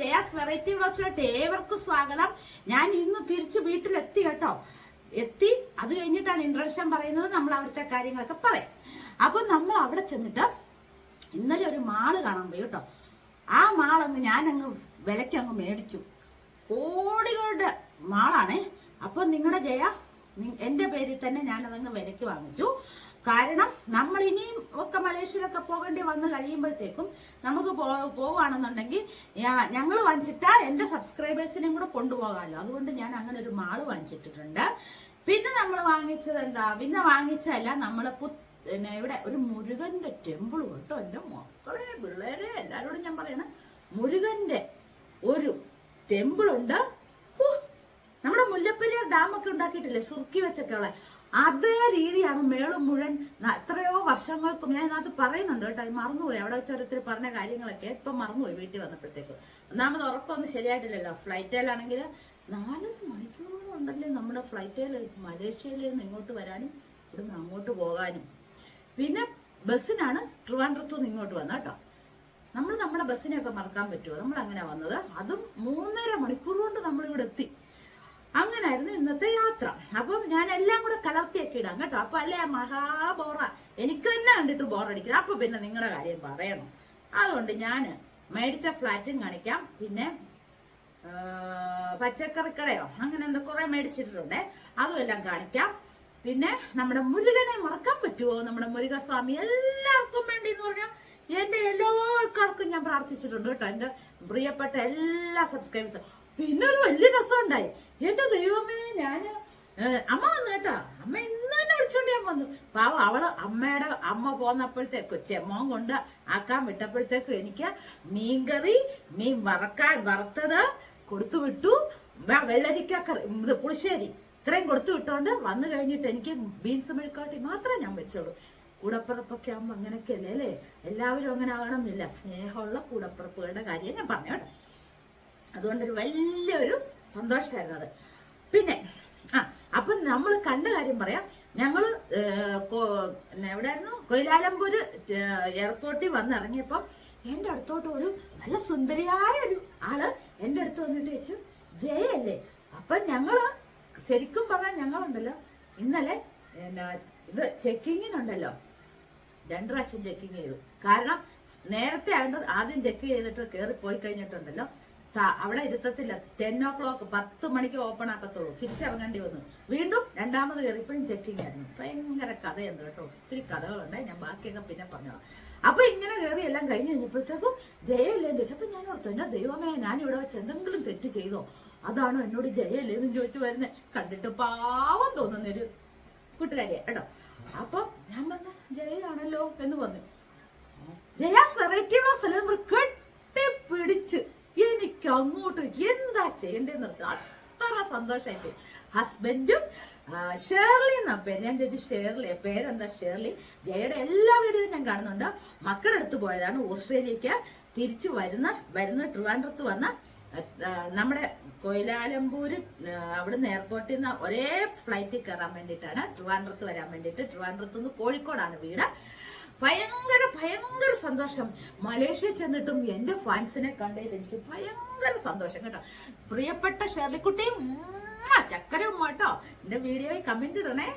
Jaya's variety ബ്ലോസിലോട്ട് ഏവർക്കും സ്വാഗതം. ഞാൻ ഇന്ന് തിരിച്ച് വീട്ടിലെത്തി കേട്ടോ. എത്തി അത് കഴിഞ്ഞിട്ടാണ് ഇൻട്രഡക്ഷൻ പറയുന്നത്. നമ്മൾ അവിടുത്തെ കാര്യങ്ങളൊക്കെ പറയാം. അപ്പൊ നമ്മൾ അവിടെ ചെന്നിട്ട് ഇന്നലെ ഒരു മാൾ കാണാൻ പോയി കേട്ടോ. ആ മാളങ്ങ് ഞാൻ അങ്ങ് വിലയ്ക്ക് അങ്ങ് മേടിച്ചു. കോടികളുടെ മാളാണേ. അപ്പൊ നിങ്ങളുടെ ജയ എന്റെ പേരിൽ തന്നെ ഞാനതങ്ങ് വിലയ്ക്ക് വാങ്ങിച്ചു. കാരണം നമ്മൾ ഇനിയും ഒക്കെ മലേഷ്യയിലൊക്കെ പോകേണ്ടി വന്ന് കഴിയുമ്പോഴത്തേക്കും നമുക്ക് പോ- പോവുകയാണെന്നുണ്ടെങ്കിൽ ഞങ്ങൾ വാങ്ങിച്ചിട്ട് എന്റെ സബ്സ്ക്രൈബേഴ്സിനെയും കൂടെ കൊണ്ടുപോകാമല്ലോ അതുകൊണ്ട് ഞാൻ അങ്ങനെ ഒരു മാൾ വാങ്ങിച്ചിട്ടിട്ടുണ്ട്. പിന്നെ നമ്മൾ വാങ്ങിച്ചത് എന്താ? പിന്നെ വാങ്ങിച്ചതല്ല നമ്മൾ പിന്നെ ഇവിടെ ഒരു മുരുകന്റെ ടെമ്പിൾ കേട്ടോ. എന്റെ മക്കളെ പിള്ളേരെ എല്ലാവരോടും ഞാൻ പറയണ. മുരുകന്റെ ഒരു ടെമ്പിൾ ഉണ്ട്. നമ്മുടെ മുല്ലപ്പെരിയാർ ഡാമൊക്കെ ഉണ്ടാക്കിയിട്ടില്ലേ? സുർക്കി വെച്ചൊക്കെ ഉള്ള. അതേ രീതിയാണ് മേളും മുഴുവൻ എത്രയോ വർഷങ്ങൾക്ക് ഞാൻ ഇതിനകത്ത് പറയുന്നുണ്ട് കേട്ടോ മറന്നുപോയി. അവിടെ വെച്ച് ഓരോരുത്തർ പറഞ്ഞ കാര്യങ്ങളൊക്കെ ഇപ്പൊ മറന്നുപോയി വീട്ടിൽ വന്നപ്പോഴത്തേക്ക്. ഒന്നാമത് ഉറക്കമൊന്നും ശരിയായിട്ടില്ലല്ലോ. ഫ്ലൈറ്റിലാണെങ്കിൽ നാല് ഉണ്ടല്ലേ നമ്മുടെ ഫ്ലൈറ്റിൽ മലേഷ്യയിൽ നിന്ന് ഇങ്ങോട്ട് വരാനും ഇവിടുന്ന് അങ്ങോട്ട് പോകാനും. പിന്നെ ബസ്സിനാണ് ട്രിവാൻഡ്രത്തു നിന്ന് ഇങ്ങോട്ട് വന്നത് കേട്ടോ. നമ്മൾ നമ്മുടെ ബസ്സിനെയൊക്കെ മറക്കാൻ പറ്റുമോ? നമ്മൾ അങ്ങനെ വന്നത്. അതും മൂന്നര മണിക്കൂർ കൊണ്ട് നമ്മളിവിടെ എത്തി. അങ്ങനായിരുന്നു ഇന്നത്തെ യാത്ര. അപ്പം ഞാൻ എല്ലാം കൂടെ കലർത്തിയൊക്കെ ഇടാം കേട്ടോ. അപ്പൊ അല്ലേ മഹാബോറ? എനിക്ക് തന്നെ കണ്ടിട്ട് ബോറടിക്കുന്നത് അപ്പൊ പിന്നെ നിങ്ങളുടെ കാര്യം പറയണം. അതുകൊണ്ട് ഞാൻ മേടിച്ച ഫ്ലാറ്റും കാണിക്കാം. പിന്നെ പച്ചക്കറിക്കടയോ? അങ്ങനെ എന്താ കുറെ മേടിച്ചിട്ടുണ്ട്. അതും എല്ലാം കാണിക്കാം. പിന്നെ നമ്മുടെ മുരുകനെ മറക്കാൻ പറ്റുമോ? നമ്മുടെ മുരുകസ്വാമി എല്ലാവർക്കും വേണ്ടി എന്ന് പറഞ്ഞാൽ എന്റെ എല്ലാ ആൾക്കാർക്കും ഞാൻ പ്രാർത്ഥിച്ചിട്ടുണ്ട് കേട്ടോ. എന്റെ പ്രിയപ്പെട്ട എല്ലാ സബ്സ്ക്രൈബേഴ്സും പിന്നെ ഒരു വലിയ രസമുണ്ടായി. എന്റെ ദൈവമേ ഞാൻ അമ്മ വന്നു കേട്ടോ. അമ്മ ഇന്ന് തന്നെ വിളിച്ചോണ്ട് ഞാൻ വന്നു. പാവം അവൾ അമ്മയുടെ അമ്മ പോന്നപ്പോഴത്തേക്ക് ചെമ്മോൻ കൊണ്ട് ആക്കാൻ വിട്ടപ്പോഴത്തേക്ക് എനിക്ക് മീൻകറി മീൻ വറക്കാൻ വറുത്തത് കൊടുത്തു വിട്ടു. വെള്ളരിക്ക ഇത് പുളിശ്ശേരി ഇത്രയും കൊടുത്തു വിട്ടോണ്ട് വന്നു കഴിഞ്ഞിട്ട് എനിക്ക് ബീൻസ് മെഴുക്കാട്ടി മാത്രമേ ഞാൻ വെച്ചോളൂ. കൂടപ്പിറപ്പൊക്കെ ആകുമ്പോൾ അങ്ങനെയൊക്കെയല്ലേ അല്ലേ? എല്ലാവരും അങ്ങനെ ആകണമെന്നില്ല. സ്നേഹമുള്ള കൂടപ്പിറപ്പുകളുടെ കാര്യം ഞാൻ പറഞ്ഞു കേട്ടോ. അതുകൊണ്ടൊരു വലിയൊരു സന്തോഷമായിരുന്നു അത്. പിന്നെ ആ അപ്പൊ നമ്മൾ കണ്ട കാര്യം പറയാം. പിന്നെ എവിടെയായിരുന്നു? കൊയിലാലമ്പൂര് എയർപോർട്ടിൽ വന്നിറങ്ങിയപ്പം എന്റെ അടുത്തോട്ട് ഒരു നല്ല സുന്ദരിയായ ഒരു ആൾ എന്റെ അടുത്ത് വന്നിട്ട് ചോദിച്ചു ജയല്ലേ അപ്പൊ ഞങ്ങൾ ശരിക്കും പറഞ്ഞാൽ ഞങ്ങളുണ്ടല്ലോ. ഇന്നലെ ഇത് ചെക്കിങ്ങിനുണ്ടല്ലോ. രണ്ടു പ്രാവശ്യം ചെക്കിങ് ചെയ്തു. കാരണം നേരത്തെ ആയതുകൊണ്ട് ആദ്യം ചെക്ക് ചെയ്തിട്ട് കയറി പോയി കഴിഞ്ഞിട്ടുണ്ടല്ലോ. അവിടെ ഇരുത്തത്തില്ല. ടെൻ ഓ ക്ലോക്ക് പത്ത് മണിക്ക് ഓപ്പൺ ആക്കത്തുള്ളൂ. തിരിച്ചിറങ്ങേണ്ടി വന്നു. വീണ്ടും രണ്ടാമത് കയറി ഇപ്പോഴും ചെക്കിങ് ആയിരുന്നു. ഭയങ്കര കഥയുണ്ട് കേട്ടോ. ഒത്തിരി കഥകളുണ്ട് ഞാൻ ബാക്കിയൊക്കെ പിന്നെ പറഞ്ഞോളാം. അപ്പൊ ഇങ്ങനെ കയറി എല്ലാം കഴിഞ്ഞ് കഴിഞ്ഞപ്പോഴത്തേക്കും ജയല്ലേന്ന് എന്ന് ചോദിച്ചപ്പോ ഞാൻ ഓർത്തു എന്നാ ദൈവമേ ഞാൻ ഇവിടെ വെച്ച് എന്തെങ്കിലും തെറ്റ് ചെയ്തോ? അതാണോ എന്നോട് ജയല്ലേന്ന് ചോദിച്ചു വരുന്നത് കണ്ടിട്ട് പാവം തോന്നുന്ന ഒരു കൂട്ടുകാരിയെ കേട്ടോ. അപ്പൊ ഞാൻ പറഞ്ഞ ജയയാണല്ലോ എന്ന് പറഞ്ഞു. ജയ സെറേറ്റീവ് നമ്മൾ കെട്ടിപ്പിടിച്ച് എനിക്ക് അങ്ങോട്ട് എന്താ ചെയ്യേണ്ടതെന്ന് അത്ര അത്ര സന്തോഷമായി ഹസ്ബൻഡും ഷേർലി എന്നാ പേര്. ഞാൻ ചേച്ചി ഷേർലി പേരെന്താ ഷേർലി ജയയുടെ എല്ലാ വീഡിയോയും ഞാൻ കാണുന്നുണ്ട്. മക്കളുടെ അടുത്ത് പോയതാണ്. ഓസ്ട്രേലിയക്ക് തിരിച്ചു വരുന്ന വരുന്ന ട്രിവാൻഡ്രത്ത് വന്ന നമ്മുടെ കൊയിലാലമ്പൂര് അവിടുന്ന് എയർപോർട്ടിൽ നിന്ന് ഒരേ ഫ്ലൈറ്റിൽ കയറാൻ വേണ്ടിയിട്ടാണ്. ട്രിവാൻഡ്രത്ത് വരാൻ വേണ്ടിയിട്ട്. ട്രിവാൻഡ്രത്ത് നിന്ന് കോഴിക്കോടാണ് വീട്. ഭയങ്കര ഭയങ്കര സന്തോഷം. മലേഷ്യ ചെന്നിട്ടും എന്റെ ഫാൻസിനെ കണ്ടതിൽ എനിക്ക് ഭയങ്കര സന്തോഷം കേട്ടോ. പ്രിയപ്പെട്ട ഷെർലിക്കുട്ടി കേട്ടോ. എന്റെ വീഡിയോയിൽ കമന്റ് ഇടണേ.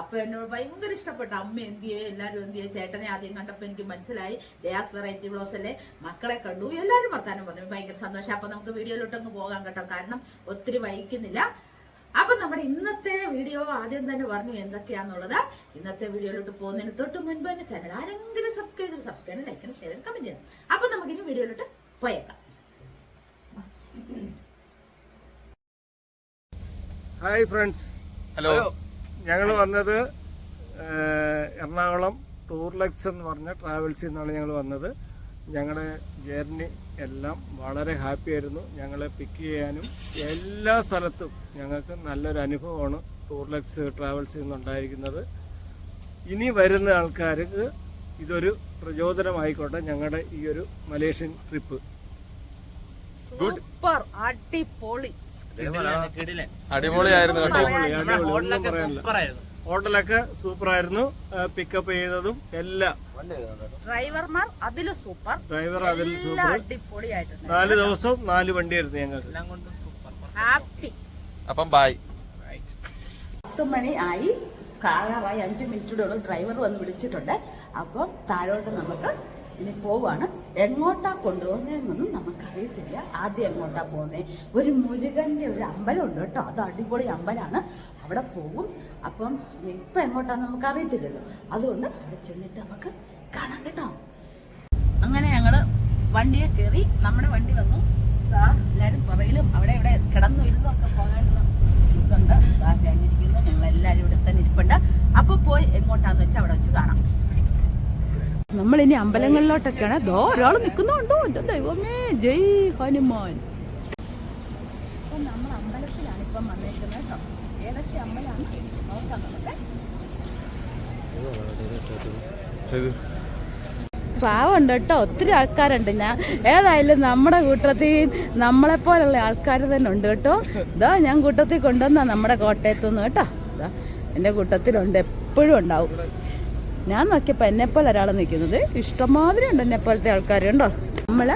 അപ്പൊ എന്നോട് ഭയങ്കര ഇഷ്ടപ്പെട്ടു അമ്മ എന്തിയെ എല്ലാരും എന്തിയെ ചേട്ടനെ ആദ്യം കണ്ടപ്പോ എനിക്ക് മനസ്സിലായി. ഡയാസ് വെറൈറ്റി ബ്ലോസ് അല്ലേ? മക്കളെ കണ്ടു എല്ലാരും വർത്താനം പറഞ്ഞു. ഭയങ്കര സന്തോഷം. അപ്പൊ നമുക്ക് വീഡിയോയിലോട്ടൊന്ന് പോകാം കേട്ടോ. കാരണം ഒത്തിരി വൈകുന്നില്ല അപ്പൊ നമ്മുടെ ഇന്നത്തെ വീഡിയോ ആദ്യം തന്നെ പറഞ്ഞു എന്തൊക്കെയാന്നുള്ളത്. ഇന്നത്തെ വീഡിയോയിലോട്ട് പോകുന്നതിന് തൊട്ട് മുൻപ് തന്നെ ചാനൽ ആരെങ്കിലും സബ്സ്ക്രൈബ് ചെയ്ത് സബ്സ്ക്രൈബ് ലൈക്ക് ഷെയർ കമന്റ് ചെയ്യണം. അപ്പൊ നമുക്കിനി വീഡിയോയിലോട്ട് പോയേക്കാം. ഹായ് ഫ്രണ്ട്സ് ഹലോ ഞങ്ങൾ വന്നത് എറണാകുളം എറണാകുളം ടൂർലക്സ് എന്ന് പറഞ്ഞ ട്രാവൽസിൽ നിന്നാണ് ഞങ്ങൾ വന്നത്. ഞങ്ങളുടെ ജേർണി എല്ലാം വളരെ ഹാപ്പി ആയിരുന്നു. ഞങ്ങളെ പിക്ക് ചെയ്യാനും എല്ലാ സ്ഥലത്തും ഞങ്ങൾക്ക് നല്ലൊരു അനുഭവമാണ് ടൂർലക്സ് ട്രാവൽസിൽ നിന്നുണ്ടായിരിക്കുന്നത്. ഇനി വരുന്ന ആൾക്കാർക്ക് ഇതൊരു പ്രചോദനമായിക്കോട്ടെ ഞങ്ങളുടെ ഈ ഒരു മലേഷ്യൻ ട്രിപ്പ് സൂപ്പർ അടിപൊളി. അടിപൊളിയായിരുന്നു കേട്ടോ. അടിപൊളി, അടിപൊളി, ഒന്നും പറയാനില്ല. ഹോട്ടലൊക്കെ സൂപ്പറായിരുന്നു. പിക്കപ്പ് ചെയ്തതും എല്ലാം. ഡ്രൈവർമാർ അതിൽ സൂപ്പർ. ഡ്രൈവർ അതിൽ സൂപ്പർ. അടിപൊളിയായിട്ടുണ്ട്. നാല് ദിവസവും നാല് വണ്ടിയായിരുന്നു ഞങ്ങൾക്ക്. ഹാപ്പി. അപ്പം ബായ് പത്ത് മണി ആയി. കാറായി അഞ്ച് മിനിറ്റിന്റെ ഡ്രൈവർ വന്ന് വിളിച്ചിട്ടുണ്ട്. അപ്പോൾ താഴോട്ട് നമുക്ക് ഇനി പോവാണ്. എങ്ങോട്ടാ കൊണ്ടുപോകുന്നതെന്നൊന്നും നമുക്കറിയത്തില്ല. ആദ്യം എങ്ങോട്ടാ പോകുന്നത് ഒരു മുരുകന്റെ ഒരു അമ്പലം ഉണ്ട് കേട്ടോ. അത് അടിപൊളി അമ്പലമാണ്. അവിടെ പോകും. അപ്പം ഇപ്പം എങ്ങോട്ടാന്ന് നമുക്ക് അറിയത്തില്ലല്ലോ അതുകൊണ്ട് അവിടെ ചെന്നിട്ട് നമുക്ക് കാണാം കേട്ടോ. അങ്ങനെ ഞങ്ങൾ വണ്ടിയെ കയറി നമ്മുടെ വണ്ടി വന്നു. ദാ എല്ലാരും പുറകിലും അവിടെ ഇവിടെ കിടന്നു ഇരുന്നൊക്കെ പോകാനുള്ള ഇതുണ്ട് ദാ ചേർന്നിരിക്കുന്നു ഞങ്ങൾ എല്ലാരും ഇവിടെ തന്നെ ഇരിപ്പുണ്ട് അപ്പൊ പോയി എങ്ങോട്ടാന്ന് വെച്ചാൽ അവിടെ വെച്ച് കാണാം നമ്മളിനി അമ്പലങ്ങളിലോട്ടൊക്കെയാണ്. ദോ ഒരാൾ നിൽക്കുന്നുണ്ടോ? എന്റെ ദൈവമേ. ജയ് ഹനുമാൻ. അപ്പൊ നമ്മൾ അമ്പലത്തിലാണ് ഇപ്പം വന്നേക്കുന്നത് കേട്ടോ. ഏതൊക്കെ അമ്പലമാണ്? നോക്കാം നമുക്ക്. പാവമുണ്ട് കേട്ടോ. ഒത്തിരി ആൾക്കാരുണ്ട്. ഞാൻ ഏതായാലും നമ്മുടെ കൂട്ടത്തിൽ നമ്മളെപ്പോലുള്ള ആൾക്കാർ തന്നെ ഉണ്ട് കേട്ടോ. ഇതാ ഞാൻ കൂട്ടത്തിൽ കൊണ്ടുവന്ന നമ്മുടെ കോട്ടയത്തുനിന്ന് കേട്ടോ. ഇതാ എന്റെ കൂട്ടത്തിലുണ്ട്. എപ്പോഴും ഉണ്ടാവും. ഞാൻ നോക്കിയപ്പോൾ എന്നെപ്പോലെ ഒരാൾ നിൽക്കുന്നത് ഇഷ്ടംമാതിരി ഉണ്ട് എന്നെപ്പോലത്തെ ആൾക്കാർ ഉണ്ടോ നമ്മൾ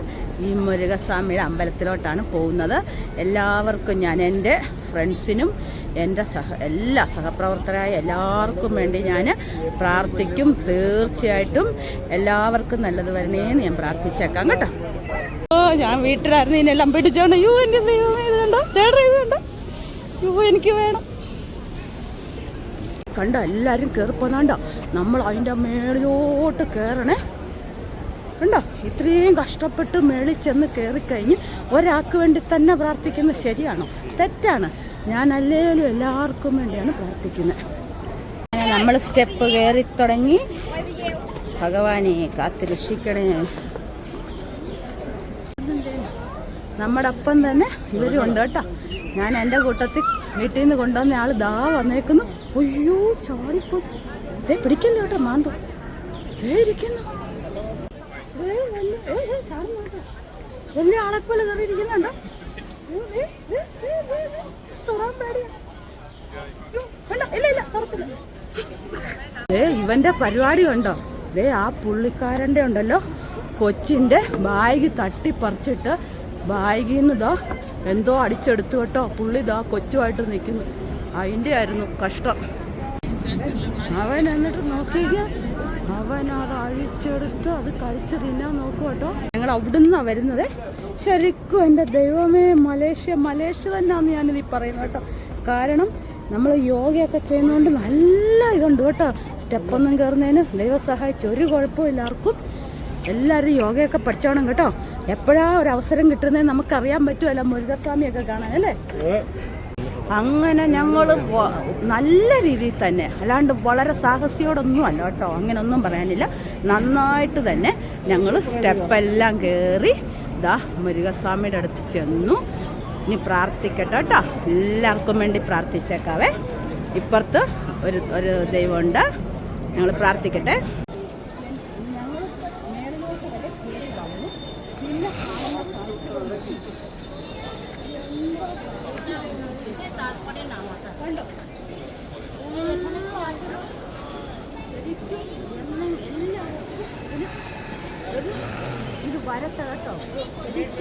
ഈ മുരുകസ്വാമിയുടെ അമ്പലത്തിലോട്ടാണ് പോകുന്നത്. എല്ലാവർക്കും ഞാൻ എന്റെ ഫ്രണ്ട്സിനും എന്റെ സഹ എല്ലാ സഹപ്രവർത്തകരായ എല്ലാവർക്കും വേണ്ടി ഞാൻ പ്രാർത്ഥിക്കും. തീർച്ചയായിട്ടും എല്ലാവർക്കും നല്ലത് വരണേന്ന് ഞാൻ പ്രാർത്ഥിച്ചേക്കാം കേട്ടോ. ഓ ഞാൻ വീട്ടിലായിരുന്നു ഇതിനെല്ലാം പിടിച്ചോണ്ട് യു ഇത് കണ്ടോ യു എനിക്ക് വേണം. കണ്ടോ എല്ലാവരും കയറിപ്പോന്നാണ്ടോ നമ്മൾ അതിന്റെ മേളിലോട്ട് കയറണേ കണ്ടോ? ഇത്രയും കഷ്ടപ്പെട്ട് മേളിൽ ചെന്ന് കയറിക്കഴിഞ്ഞ് ഒരാൾക്ക് വേണ്ടി തന്നെ പ്രാർത്ഥിക്കുന്നത് ശരിയാണോ? തെറ്റാണ്. ഞാൻ അല്ലേലും എല്ലാവർക്കും വേണ്ടിയാണ് പ്രാർത്ഥിക്കുന്നത്. നമ്മൾ സ്റ്റെപ്പ് കയറി തുടങ്ങി. ഭഗവാനെ കാത്ത് രക്ഷിക്കണേ നമ്മുടെ ഒപ്പം തന്നെ ഇവരും ഉണ്ട് കേട്ടോ. ഞാൻ എന്റെ കൂട്ടത്തിൽ വീട്ടിൽ നിന്ന് കൊണ്ടുവന്ന ആൾ ദാ വന്നേക്കുന്നു. അയ്യോ ചാടിപ്പോയി. ദേ പിടിക്കല്ലോ കേട്ടോ മാന്തു. ദേ ഇരിക്കുന്നു. വല്യ- ആളെപ്പോലെ കയറി ഇരിക്കുന്നുണ്ടോ? ഇവന്റെ പരിപാടി ഉണ്ടോ? ദേ ആ പുള്ളിക്കാരന്റെ ഉണ്ടല്ലോ. കൊച്ചിന്റെ ബാഗ് തട്ടിപ്പറിച്ചിട്ട് ഇതാ എന്തോ അടിച്ചെടുത്തു കേട്ടോ. പുള്ളി ഇതാ കൊച്ചുമായിട്ട് നിൽക്കുന്നു. അതിന്റെ ആയിരുന്നു കഷ്ടം. അവൻ എന്നിട്ട് നോക്കിയ അവൻ അത് അഴിച്ചെടുത്ത് അത് കഴിച്ച് തിന്നാൻ നോക്കും കേട്ടോ. ഞങ്ങൾ അവിടുന്നാണ് വരുന്നത്. ശരിക്കും എന്റെ ദൈവമേ മലേഷ്യ മലേഷ്യ തന്നെയാന്ന് ഞാനിത് പറയുന്നത് കേട്ടോ. കാരണം നമ്മൾ യോഗയൊക്കെ ചെയ്യുന്നതുകൊണ്ട് നല്ല ഇതുണ്ട് കേട്ടോ. സ്റ്റെപ്പൊന്നും കയറുന്നതിന് ദൈവം സഹായിച്ച് ഒരു കുഴപ്പവും എല്ലാവർക്കും എല്ലാവരും യോഗയൊക്കെ പഠിച്ചോണം കേട്ടോ. എപ്പോഴാ ഒരു അവസരം കിട്ടുന്നത് നമുക്കറിയാൻ പറ്റുമല്ല മുരുകസ്വാമിയൊക്കെ കാണാൻ അല്ലേ? അങ്ങനെ ഞങ്ങൾ നല്ല രീതിയിൽ തന്നെ അല്ലാണ്ട് വളരെ സാഹസിയോടൊന്നും അല്ല കേട്ടോ അങ്ങനെയൊന്നും പറയാനില്ല. നന്നായിട്ട് തന്നെ ഞങ്ങൾ സ്റ്റെപ്പെല്ലാം കയറി ഇതാ മുരുകസ്വാമിയുടെ അടുത്ത് ചെന്നു. ഇനി പ്രാർത്ഥിക്കട്ടെ കേട്ടോ. എല്ലാവർക്കും വേണ്ടി പ്രാർത്ഥിച്ചേക്കാവേ. ഇപ്പുറത്ത് ഒരു ഒരു ദൈവമുണ്ട്. ഞങ്ങൾ പ്രാർത്ഥിക്കട്ടെ. വരട്ടെ കേട്ടോ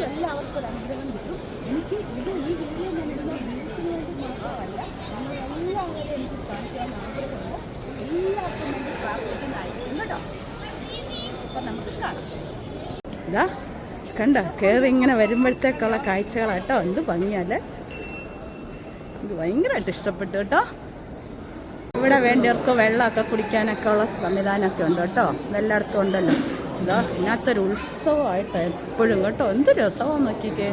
എല്ലാവർക്കും അനുഗ്രഹം കിട്ടും. എനിക്ക് ഇത് ഈ വീഡിയോ ഞാൻ ഇടുന്ന വ്യൂസിന് വേണ്ടി മാത്രമല്ല നിങ്ങൾ എല്ലാവരും എനിക്ക് കാണിക്കാൻ ആഗ്രഹമുണ്ട്. എല്ലാവർക്കും വേണ്ടി പ്രാർത്ഥിക്കുന്നതായിരിക്കും കേട്ടോ. അപ്പം നമുക്ക് കാണാം. ഇതാ കണ്ട? കയറി ഇങ്ങനെ വരുമ്പോഴത്തേക്കുള്ള കാഴ്ചകളാട്ടോ എന്ത് ഭംഗിയല്ലേ? ഇത് ഭയങ്കരമായിട്ട് ഇഷ്ടപ്പെട്ടു കേട്ടോ. ഇവിടെ വേണ്ടിയവർക്ക് വെള്ളമൊക്കെ കുടിക്കാനൊക്കെ ഉള്ള സംവിധാനമൊക്കെ ഉണ്ട് കേട്ടോ. എല്ലായിടത്തും ഉണ്ടല്ലോ. ഇതാ ഇതിനകത്തൊരു ഉത്സവമായിട്ട് എപ്പോഴും കേട്ടോ. എന്ത് രസമാണ് നോക്കിക്കേ.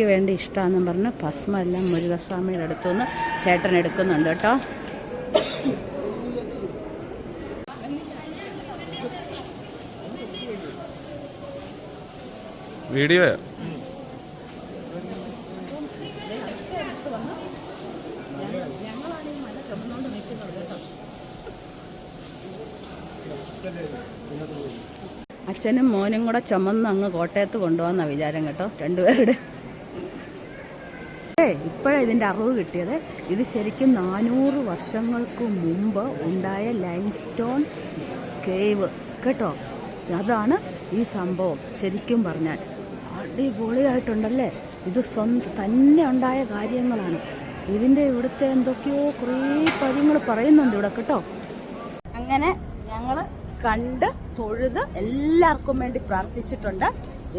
അമ്മയ്ക്ക് വേണ്ടി ഇഷ്ടമാണെന്നും പറഞ്ഞ് ഭസ്മ എല്ലാം മുരുകസ്വാമിയുടെ അടുത്തുനിന്ന് ചേട്ടൻ എടുക്കുന്നുണ്ട് കേട്ടോ. വീഡിയോ? അച്ഛനും മോനും കൂടെ ചുമന്ന് അങ്ങ് കോട്ടയത്ത് കൊണ്ടുപോകുന്ന വിചാരം കേട്ടോ രണ്ടുപേരുടെ. ഇപ്പോഴാണ് ഇതിന്റെ അറിവ് കിട്ടിയത്. ഇത് ശരിക്കും നാനൂറ് വർഷങ്ങൾക്ക് മുമ്പ് ഉണ്ടായ ലൈം സ്റ്റോൺ കേവ്. കേട്ടോ? അതാണ് ഈ സംഭവം ശരിക്കും പറഞ്ഞാൽ. അടിപൊളിയായിട്ടുണ്ടല്ലേ? ഇത് സ്വന്തം തന്നെ ഉണ്ടായ കാര്യങ്ങളാണ്. ഇതിന്റെ ഇവിടുത്തെ എന്തൊക്കെയോ കുറേ കാര്യങ്ങൾ പറയുന്നുണ്ട് ഇവിടെ കേട്ടോ? അങ്ങനെ ഞങ്ങൾ കണ്ട് തൊഴുത് എല്ലാവർക്കും വേണ്ടി പ്രാർത്ഥിച്ചിട്ടുണ്ട്.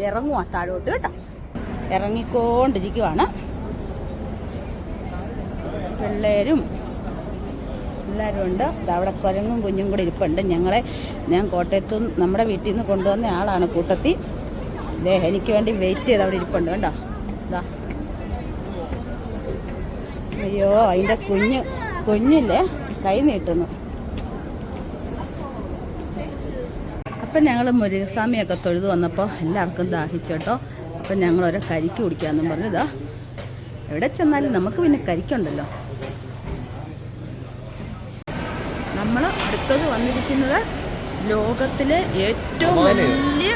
ഇറങ്ങുക താഴോട്ട് കേട്ടോ? ഇറങ്ങിക്കൊണ്ടിരിക്കുവാണ്. പിള്ളേരും എല്ലാവരും ഉണ്ട്. അവിടെ കുരങ്ങും കുഞ്ഞും കൂടി ഇരിപ്പുണ്ട്. ഞങ്ങളെ ഞാൻ കോട്ടയത്തു നമ്മുടെ വീട്ടിൽ നിന്ന് കൊണ്ടുവന്ന ആളാണ് കൂട്ടത്തി. ദേ എനിക്ക് വേണ്ടി വെയിറ്റ് ചെയ്ത് അവിടെ ഇരിപ്പുണ്ട്. കണ്ടോ? ഇതാ അയ്യോ അതിന്റെ കുഞ്ഞ് കുഞ്ഞില്ലേ? കൈ നീട്ടുന്നു. അപ്പം ഞങ്ങൾ മുരുകസ്വാമിയൊക്കെ തൊഴുതു വന്നപ്പോൾ എല്ലാവർക്കും ദാഹിച്ചോട്ടോ അപ്പം ഞങ്ങളൊരു കരിക്ക് കുടിക്കാമെന്നും പറഞ്ഞു. ഇതാ എവിടെ ചെന്നാലും നമുക്ക് പിന്നെ കരിക്കുണ്ടല്ലോ. നമ്മൾ അടുത്തത് വന്നിരിക്കുന്നത് ലോകത്തിലെ ഏറ്റവും വലിയ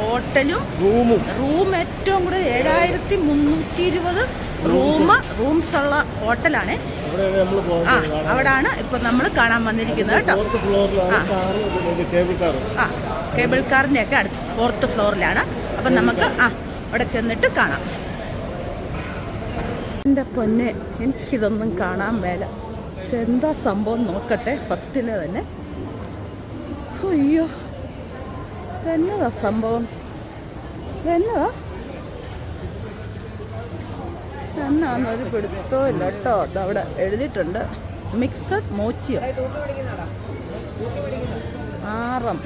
ഹോട്ടലും റൂമും. റൂം ഏറ്റവും കൂടുതൽ ഏഴായിരത്തി മുന്നൂറ്റി ഇരുപത് റൂം. റൂംസ് ഉള്ള ഹോട്ടലാണ്. ആ അവിടാണ് ഇപ്പൊ നമ്മൾ കാണാൻ വന്നിരിക്കുന്നത് കേട്ടോ. ആ. കേബിൾ കാറിന്റെ ഒക്കെ അടുത്ത് ഫോർത്ത് ഫ്ലോറിലാണ് അപ്പം നമുക്ക് ആ അവിടെ ചെന്നിട്ട് കാണാം. എന്റെ പൊന്നെ എനിക്കിതൊന്നും കാണാൻ മേല. ഇതെന്താ സംഭവം നോക്കട്ടെ. ഫസ്റ്റിലെ തന്നെ. അയ്യോ. എന്നതാ സംഭവം? എന്നതാ എന്നാന്നൊരു പിടുത്തോ ഇല്ല കേട്ടോ. അതവിടെ എഴുതിയിട്ടുണ്ട്. മിക്സഡ് മോച്ചിയോ. ആറം.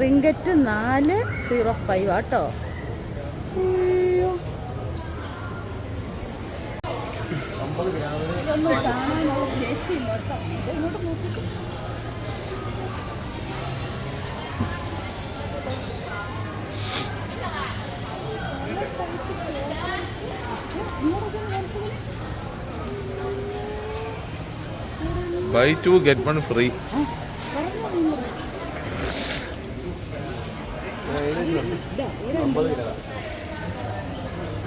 റിങ്കറ്റ് നാല് സീറോ ഫൈവ് ആട്ടോ അയ്യോ. ഇതൊന്നും കാണാനുള്ള ശേഷിയില്ല കേട്ടോ. ഇങ്ങോട്ട് നോക്കിക്കും. Buy two get one free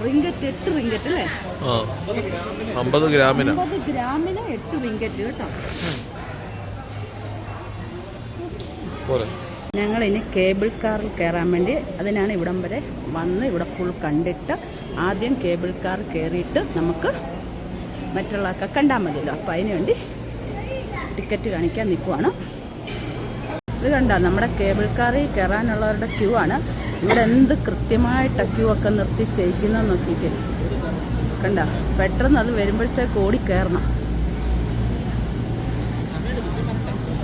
ringgit എട്ട് റിങ്കറ്റ് അല്ലേ? ആ അമ്പത് ഗ്രാമിന്. അമ്പത് ഗ്രാമിന് എട്ട് റിങ്കറ്റ് കേട്ടോ. പോരെ. ഞങ്ങൾ ഇനി കേബിൾ കാറിൽ കയറാൻ വേണ്ടി അതിനാണ് ഇവിടം വരെ വന്ന് ഇവിടെ ഫുൾ കണ്ടിട്ട് ആദ്യം കേബിൾ കാർ കയറിയിട്ട് നമുക്ക് മറ്റുള്ളതൊക്കെ കണ്ടാൽ മതിയല്ലോ അപ്പം അതിന് വേണ്ടി ടിക്കറ്റ് കാണിക്കാൻ നിൽക്കുവാണ് ഇത് കണ്ടോ നമ്മുടെ കേബിൾ കാറിൽ കയറാനുള്ളവരുടെ ക്യൂ ആണ്. ഇവിടെ എന്ത് കൃത്യമായിട്ട് ക്യൂ ഒക്കെ നിർത്തി ചെയ്യിക്കുന്ന നോക്കിയിട്ട്. കണ്ട? പെട്ടെന്ന് അത് വരുമ്പോഴത്തേക്ക് ഓടി കയറണം.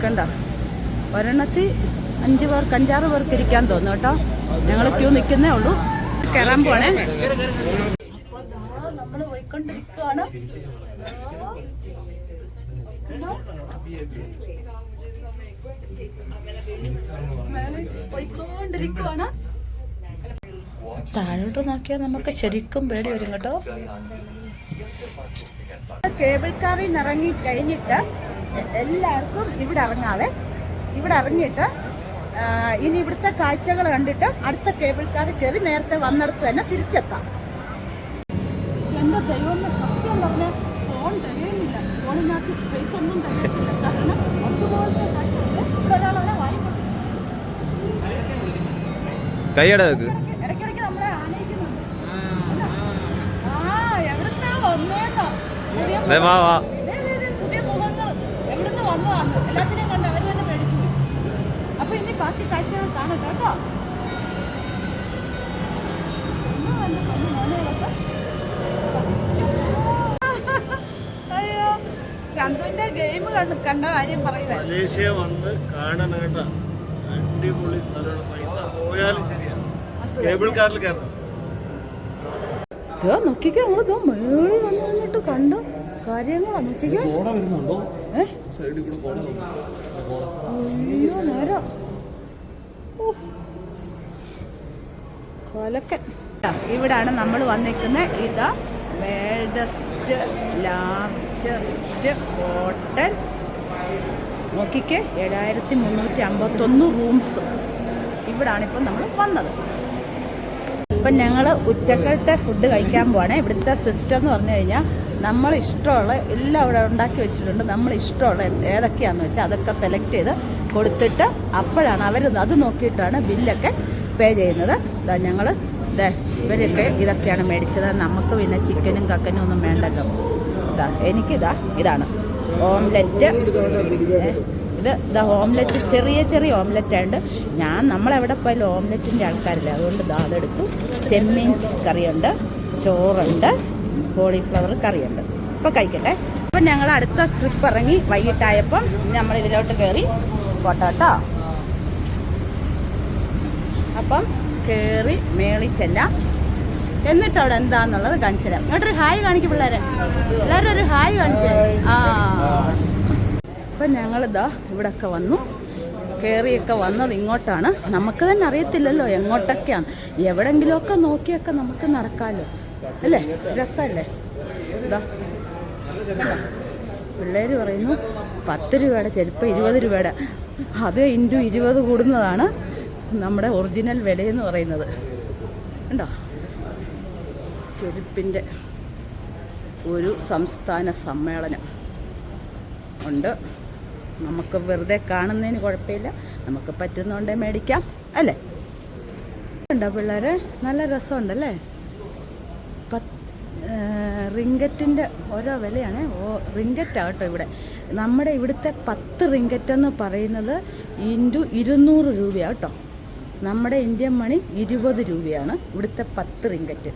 കണ്ട? ഒരെണ്ണത്തിൽ അഞ്ച് പേർക്ക് അഞ്ചാറ് പേർക്ക് ഇരിക്കാൻ തോന്നും കേട്ടോ. ഞങ്ങൾ ക്യൂ നിൽക്കുന്നേ ഉള്ളൂ. കയറാൻ പോണേ. നമ്മൾ പോയിക്കൊണ്ടിരിക്കുകയാണ് പോയിക്കൊണ്ടിരിക്കുവാണ്. താഴോട്ട് നോക്കിയാൽ നമുക്ക് ശരിക്കും പേടി വരും കേട്ടോ. കേബിൾ കാറിൽ നിന്ന് ഇറങ്ങി കഴിഞ്ഞിട്ട് എല്ലാവർക്കും ഇവിടെ ഇറങ്ങാവേ. ഇവിടെ ഇറങ്ങിയിട്ട് ഇനി ഇവിടുത്തെ കാഴ്ചകൾ കണ്ടിട്ട് അടുത്ത കേബിൾ കാർ കയറി നേരത്തെ വന്നിടത്ത് തന്നെ തിരിച്ചെത്താം. എന്റെ ദൈവം സത്യം പറഞ്ഞ ഫോൺ തികയുന്നില്ല ഫോണിനകത്ത് സ്പേസ് ഒന്നും തികയത്തില്ല കാരണം അതുപോലത്തെ കാഴ്ചകൾ ഇവിടെ ഒരാളവിടെ വായി കൈയട വെക്ക് ഇടയ്ക്കിടയ്ക്ക് നമ്മളെ ആനയിക്കുന്നുണ്ട് ആ എവിടുന്നാ വന്നേന്നോ പുതിയ ദേ വാ വാ ദേ, ദേ, ദേ, പുതിയ മുഖങ്ങൾ എവിടുന്ന് വന്നതാണ് എല്ലാത്തിനെയും കണ്ട് അവർ തന്നെ പേടിച്ചു പോയി. അപ്പൊ ഇനി ബാക്കി കാഴ്ചകൾ കാണട്ടെ കേട്ടോ അയ്യോ ചന്തുവിന്റെ ഗെയിം കണ്ട് കണ്ട കാര്യം പറയുക മലേഷ്യ വന്ന് കാണണം കേട്ടോ. അടിപൊളി സ്ഥലമാണ്. പൈസ പോയാലും ശരിയാണ് കേബിൾ കാറിൽ കയറണം. ഇതോ നോക്കിക്കോ ഞങ്ങൾ ഇതോ മേളിൽ വന്ന് കണ്ട. കാര്യങ്ങളാ? നോക്കിക്കോ. ഏ? അയ്യോ നേരം. ഓ. കൊലക്കൻ. ഇവിടാണ് നമ്മൾ വന്നിരിക്കുന്നത് ഇത് വേൾഡസ്റ്റ് ലാർജസ്റ്റ് ഹോട്ടൽ. നോക്കിക്കേ ഏഴായിരത്തി മുന്നൂറ്റി അമ്പത്തൊന്ന് റൂംസ്. ഇവിടാണ് ഇപ്പം നമ്മൾ വന്നത്. ഇപ്പം ഞങ്ങൾ ഉച്ചക്കലത്തെ ഫുഡ് കഴിക്കാൻ പോവാണ്. ഇവിടുത്തെ സിസ്റ്റം എന്ന് പറഞ്ഞു കഴിഞ്ഞാൽ നമ്മൾ ഇഷ്ടമുള്ള എല്ലാം അവിടെ ഉണ്ടാക്കി വെച്ചിട്ടുണ്ട്. നമ്മൾ ഇഷ്ടമുള്ള ഏതൊക്കെയാണെന്ന് വെച്ചാൽ അതൊക്കെ സെലക്ട് ചെയ്ത് കൊടുത്തിട്ട് അപ്പോഴാണ് അവർ അത് നോക്കിയിട്ടാണ് ബില്ലൊക്കെ പേ ചെയ്യുന്നത്. ഇതാ ഞങ്ങൾ ഇതേ ഇവരൊക്കെ ഇതൊക്കെയാണ് മേടിച്ചത്. നമുക്ക് പിന്നെ ചിക്കനും കക്കനും ഒന്നും വേണ്ടല്ലോ ഇതാ എനിക്കിതാ ഇതാണ്. ഓംലെറ്റ്. ഇത് ഇതാ ഓംലെറ്റ്. ചെറിയ ചെറിയ ഓംലെറ്റ് ഉണ്ട് ഞാൻ നമ്മളെവിടെ പോയാലും ഓംലെറ്റിന്റെ ആൾക്കാരില്ല. അതുകൊണ്ട് ഇതാ അതെടുത്തു. ചെമ്മീൻ കറിയുണ്ട് ചോറുണ്ട്. കോളിഫ്ലവർ കറിയുണ്ട്. ഇപ്പം കഴിക്കട്ടെ. അപ്പം ഞങ്ങൾ അടുത്ത ട്രിപ്പ് ഇറങ്ങി വൈകിട്ടായപ്പം നമ്മൾ ഇതിലോട്ട് കയറി പോട്ടെ കേട്ടോ. അപ്പം കയറി മേളി ചെല്ലാം. എന്നിട്ട് അവിടെ എന്താന്നുള്ളത് കാണിച്ചു ഇങ്ങോട്ടൊരു ഹായ് കാണിക്കും പിള്ളേരെ. എല്ലാവരും ഒരു ഹായ് കാണിച്ചു ആ. അപ്പം ഞങ്ങളിതാ ഇവിടെയൊക്കെ വന്നു. കയറിയൊക്കെ വന്നത് ഇങ്ങോട്ടാണ്. നമുക്ക് തന്നെ അറിയത്തില്ലല്ലോ എങ്ങോട്ടൊക്കെയാണ്. എവിടെങ്കിലുമൊക്കെ നോക്കിയൊക്കെ നമുക്ക് നടക്കാമല്ലോ. അല്ലേ? രസമല്ലേ? ഇതാ പിള്ളേർ പറയുന്നു പത്ത് രൂപയുടെ ചെരുപ്പ് ഇരുപത് രൂപയുടെ. അത് ഇന്റു ഇരുപത് കൂടുന്നതാണ് നമ്മുടെ ഒറിജിനൽ വിലയെന്ന് പറയുന്നത്. ഉണ്ടോ ചെരുപ്പിന്റെ ഒരു സംസ്ഥാന സമ്മേളനം ഉണ്ട്. നമുക്ക് വെറുതെ കാണുന്നതിന് കുഴപ്പമില്ല. നമുക്ക് പറ്റുന്നതുകൊണ്ടേ മേടിക്കാം. അല്ലേ? ഉണ്ടോ പിള്ളേരെ? നല്ല രസമുണ്ടല്ലേ? റിങ്കറ്റിന്റെ ഓരോ വിലയാണ്. ഓ റിംഗറ്റ് കേട്ടോ ഇവിടെ. നമ്മുടെ ഇവിടുത്തെ പത്ത് റിങ്കറ്റ് എന്ന് പറയുന്നത് ഇന്റു ഇരുന്നൂറ് രൂപയാണ് കേട്ടോ. നമ്മുടെ ഇന്ത്യൻ മണി ഇരുപത് രൂപയാണ് ഇവിടുത്തെ പത്ത് റിങ്കറ്റ്.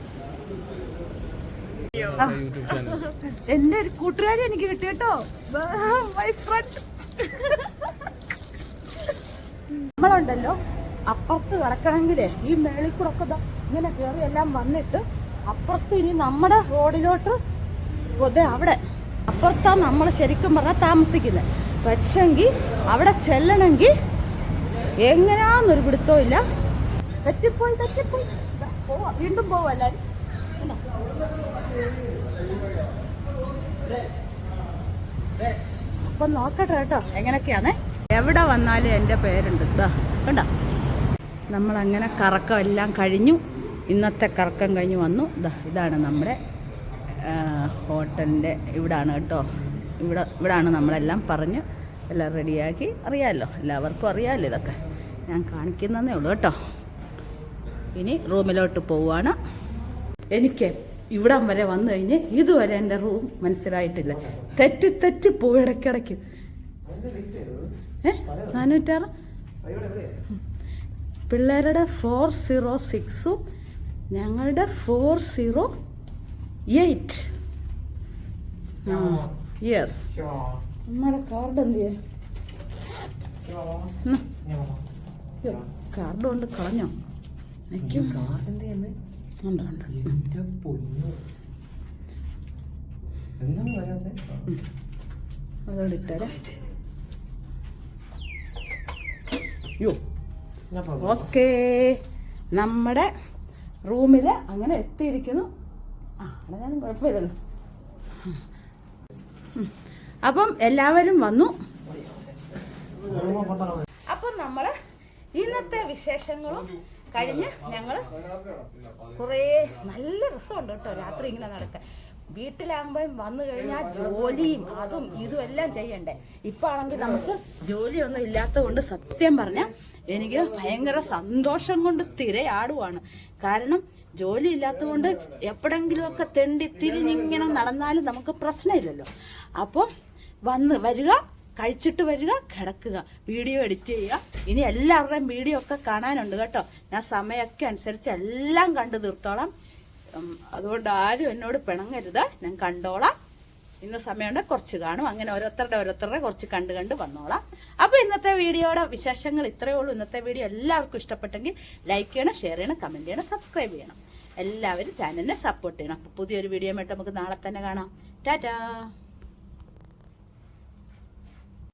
എന്റെ ഒരു കൂട്ടുകാരി എനിക്ക് കിട്ടി കേട്ടോ. മൈ ഫ്രണ്ട് നമ്മളുണ്ടല്ലോ. അപ്പുറത്ത് കിടക്കണമെങ്കിലേ ഈ മേളിൽ കൂടെ ഒക്കെ ഇങ്ങനെ കയറി എല്ലാം വന്നിട്ട് അപ്പുറത്ത് ഇനി നമ്മുടെ റോഡിലോട്ട് അവിടെ. അപ്പുറത്താണ് നമ്മൾ ശരിക്കും പറഞ്ഞാൽ താമസിക്കുന്നത് പക്ഷെങ്കിൽ അവിടെ ചെല്ലണമെങ്കിൽ എങ്ങനെയാന്നൊരു പിടുത്തവും ഇല്ല. തെറ്റിപ്പോയി തെറ്റിപ്പോയി. പോവാ. വീണ്ടും പോവാ എല്ലാവരും? അപ്പം നോക്കട്ടെ കേട്ടോ എങ്ങനെയൊക്കെയാണേ എവിടെ വന്നാലും എന്റെ പേരുണ്ട്. ഇതാ കണ്ട? നമ്മളങ്ങനെ കറക്കം എല്ലാം കഴിഞ്ഞു. ഇന്നത്തെ കറക്കം കഴിഞ്ഞ് വന്നു. ഇതാണ് നമ്മുടെ ഹോട്ടലിന്റെ ഇവിടാണ് കേട്ടോ. ഇവിടെ ഇവിടാണ് നമ്മളെല്ലാം പറഞ്ഞ് എല്ലാം റെഡിയാക്കി. അറിയാമല്ലോ എല്ലാവർക്കും അറിയാമല്ലോ ഇതൊക്കെ. ഞാൻ കാണിക്കുന്നതേ ഉള്ളൂ കേട്ടോ. ഇനി റൂമിലോട്ട് പോവുകയാണ് എനിക്ക് ഇവിടം വരെ വന്നു കഴിഞ്ഞ് ഇതുവരെ എന്റെ റൂം മനസ്സിലായിട്ടില്ല. തെറ്റി തെറ്റി പോവും ഇടയ്ക്കിടയ്ക്ക്. ഏ? നാനൂറ്റാറ്? പിള്ളേരുടെ ഫോർ സീറോ സിക്സും ഞങ്ങളുടെ ഫോർ സീറോ എയ്റ്റ്. യെസ് നമ്മുടെ കാർഡ് എന്ത് ചെയ്യേ കാർഡ് കൊണ്ട് കളഞ്ഞോ? നിൽക്കും ഉണ്ട് ഉണ്ട് അതോടെ ഇട്ടേരാ. യോ ഓക്കേ നമ്മുടെ റൂമിൽ അങ്ങനെ എത്തിയിരിക്കുന്നു. ആ ഞാനും കുഴപ്പമില്ലല്ലോ. അപ്പം എല്ലാവരും വന്നു. അപ്പം നമ്മൾ ഇന്നത്തെ വിശേഷങ്ങളും കഴിഞ്ഞ് ഞങ്ങൾ കുറേ നല്ല രസമുണ്ട് കേട്ടോ രാത്രി ഇങ്ങനെ നടക്കാൻ. വീട്ടിലാകുമ്പോൾ വന്നു കഴിഞ്ഞാൽ ജോലിയും അതും ഇതും എല്ലാം ചെയ്യണ്ടേ? ഇപ്പം ആണെങ്കിൽ നമുക്ക് ജോലിയൊന്നും ഇല്ലാത്തത് കൊണ്ട് സത്യം പറഞ്ഞാൽ എനിക്ക് ഭയങ്കര സന്തോഷം കൊണ്ട് തിരയാടുവാണ്. കാരണം ജോലി ഇല്ലാത്തതുകൊണ്ട് എപ്പോഴെങ്കിലുമൊക്കെ തെണ്ടി തിരിഞ്ഞിങ്ങനെ നടന്നാലും നമുക്ക് പ്രശ്നമില്ലല്ലോ. അപ്പോൾ വന്ന് വരിക കഴിച്ചിട്ട് വരിക കിടക്കുക. വീഡിയോ എഡിറ്റ് ചെയ്യുക. ഇനി എല്ലാവരുടെയും വീഡിയോ ഒക്കെ കാണാനുണ്ട് കേട്ടോ. ഞാൻ സമയമൊക്കെ അനുസരിച്ച് എല്ലാം കണ്ടു തീർത്തോളാം. അതുകൊണ്ട് ആരും എന്നോട് പിണങ്ങരുത്. ഞാൻ കണ്ടോളാം. ഇന്ന് സമയമുണ്ട് കുറച്ച് കാണും. അങ്ങനെ ഓരോരുത്തരുടെ ഓരോരുത്തരുടെ കുറച്ച് കണ്ട് കണ്ട് വന്നോളാം. അപ്പോൾ ഇന്നത്തെ വീഡിയോയുടെ വിശേഷങ്ങൾ ഇത്രയേ ഉള്ളൂ. ഇന്നത്തെ വീഡിയോ എല്ലാവർക്കും ഇഷ്ടപ്പെട്ടെങ്കിൽ ലൈക്ക് ചെയ്യണം ഷെയർ ചെയ്യണം കമന്റ് ചെയ്യണം സബ്സ്ക്രൈബ് ചെയ്യണം. എല്ലാവരും ചാനലിനെ സപ്പോർട്ട് ചെയ്യണം. പുതിയൊരു വീഡിയോ ആയിട്ട് നമുക്ക് നാളെ തന്നെ കാണാം. ടാറ്റാ